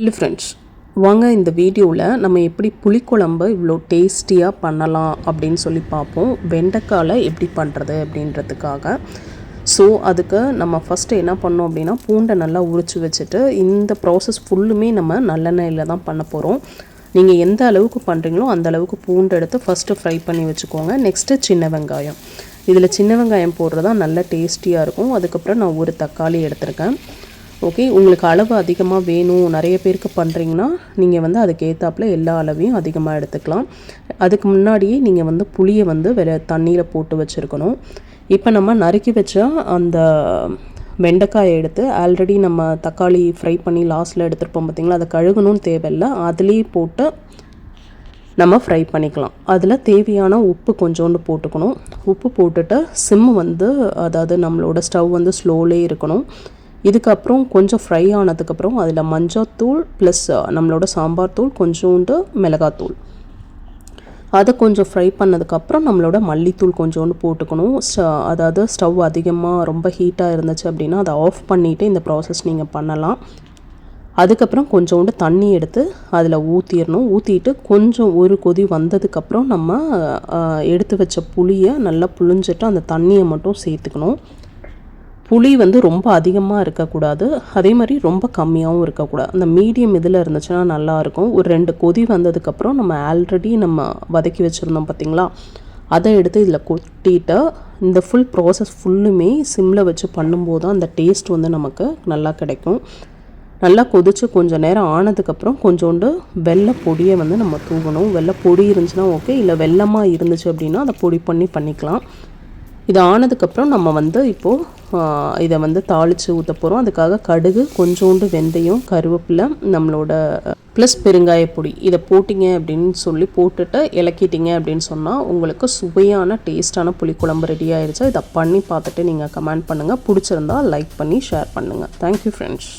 இல்லை ஃப்ரெண்ட்ஸ் வாங்க இந்த வீடியோவில் நம்ம எப்படி புளிக்குழம்பு இவ்வளோ டேஸ்டியாக பண்ணலாம் அப்படின்னு சொல்லி பார்ப்போம். வெண்டைக்காயில் எப்படி பண்ணுறது அப்படின்றதுக்காக. ஸோ அதுக்கு நம்ம ஃபஸ்ட்டு என்ன பண்ணோம் அப்படின்னா பூண்டை நல்லா உரிச்சு வச்சுட்டு இந்த ப்ராசஸ் ஃபுல்லுமே நம்ம நல்லெண்ணெயில் தான் பண்ண போகிறோம் நீங்கள் எந்த அளவுக்கு பண்ணுறீங்களோ அந்த அளவுக்கு பூண்டு எடுத்து ஃபஸ்ட்டு ஃப்ரை பண்ணி வச்சுக்கோங்க. நெக்ஸ்ட்டு சின்ன வெங்காயம். இதில் சின்ன வெங்காயம் போடுறது தான் நல்ல டேஸ்டியாக இருக்கும். அதுக்கப்புறம் நான் ஒரு தக்காளி எடுத்திருக்கேன். ஓகே உங்களுக்கு அளவு அதிகமாக வேணும் நிறைய பேருக்கு பண்ணுறீங்கன்னா நீங்கள் வந்து அதுக்கு ஏற்றாப்புல எல்லா அளவையும் அதிகமாக எடுத்துக்கலாம். அதுக்கு முன்னாடியே நீங்கள் வந்து புளியை வந்து வேறு தண்ணியில் போட்டு வச்சுருக்கணும். இப்போ நம்ம நறுக்கி வச்ச அந்த வெண்டைக்காயை எடுத்து ஆல்ரெடி நம்ம தக்காளி ஃப்ரை பண்ணி லாஸ்ட்டில் எடுத்துருப்போம் பார்த்திங்களா அதை கழுகணும்னு தேவையில்லை. அதுலேயே போட்டு நம்ம ஃப்ரை பண்ணிக்கலாம். அதில் தேவையான உப்பு கொஞ்சோண்டு போட்டுக்கணும். உப்பு போட்டுட்டு சிம்மு வந்து அதாவது நம்மளோட ஸ்டவ் வந்து ஸ்லோலே இருக்கணும். இதுக்கப்புறம் கொஞ்சம் ஃப்ரை ஆனதுக்கப்புறம் அதில் மஞ்சத்தூள் ப்ளஸ் நம்மளோட சாம்பார் தூள் கொஞ்சோண்டு மிளகாத்தூள். அதை கொஞ்சம் ஃப்ரை பண்ணதுக்கப்புறம் நம்மளோட மல்லித்தூள் கொஞ்சோண்டு போட்டுக்கணும். அதாவது ஸ்டவ் அதிகமாக ரொம்ப ஹீட்டாக இருந்துச்சு அப்படின்னா அதை ஆஃப் பண்ணிவிட்டு இந்த ப்ராசஸ் நீங்கள் பண்ணலாம். அதுக்கப்புறம் கொஞ்சோண்டு தண்ணி எடுத்து அதில் ஊற்றிடணும் ஊற்றிட்டு கொஞ்சம் ஒரு கொதி வந்ததுக்கப்புறம் நம்ம எடுத்து வச்ச புளியை நல்லா புளிஞ்சிட்டு அந்த தண்ணியை மட்டும் சேர்த்துக்கணும். புளி வந்து ரொம்ப அதிகமாக இருக்கக்கூடாது. அதே மாதிரி ரொம்ப கம்மியாகவும் இருக்கக்கூடாது. அந்த மீடியம் இதில் இருந்துச்சுன்னா நல்லாயிருக்கும். ஒரு ரெண்டு கொதி வந்ததுக்கப்புறம் நம்ம ஆல்ரெடி நம்ம வதக்கி வச்சுருந்தோம் பார்த்திங்களா அதை எடுத்து இதில் கொட்டிட்டு இந்த ஃபுல் ப்ராசஸ் ஃபுல்லுமே சிம்மில் வச்சு பண்ணும்போது தான் அந்த டேஸ்ட் வந்து நமக்கு நல்லா கிடைக்கும். நல்லா கொதித்து கொஞ்சம் நேரம் ஆனதுக்கப்புறம் கொஞ்சோண்டு வெள்ளை பொடியை வந்து நம்ம தூவணும். வெள்ளை பொடி இருந்துச்சுன்னா ஓகே இல்லை வெள்ளமாக இருந்துச்சு அப்படின்னா அதை பொடி பண்ணி பண்ணிக்கலாம். இது ஆனதுக்கப்புறம் நம்ம வந்து இப்போது இதை வந்து தாளித்து ஊற்ற போகிறோம் அதுக்காக கடுகு கொஞ்சோண்டு வெந்தயம் கருவேப்பிலை நம்மளோட ப்ளஸ் பெருங்காயப்பொடி இதை போட்டிங்க அப்படின்னு சொல்லி போட்டுட்டு இலக்கிட்டீங்க அப்படின்னு சொன்னால் உங்களுக்கு சுவையான டேஸ்ட்டான புளிக்குழம்பு ரெடி ஆயிடுச்சு இதை பண்ணி பார்த்துட்டு நீங்கள் கமெண்ட் பண்ணுங்கள் பிடிச்சிருந்தா லைக் பண்ணி ஷேர் பண்ணுங்கள் தேங்க்யூ ஃப்ரெண்ட்ஸ்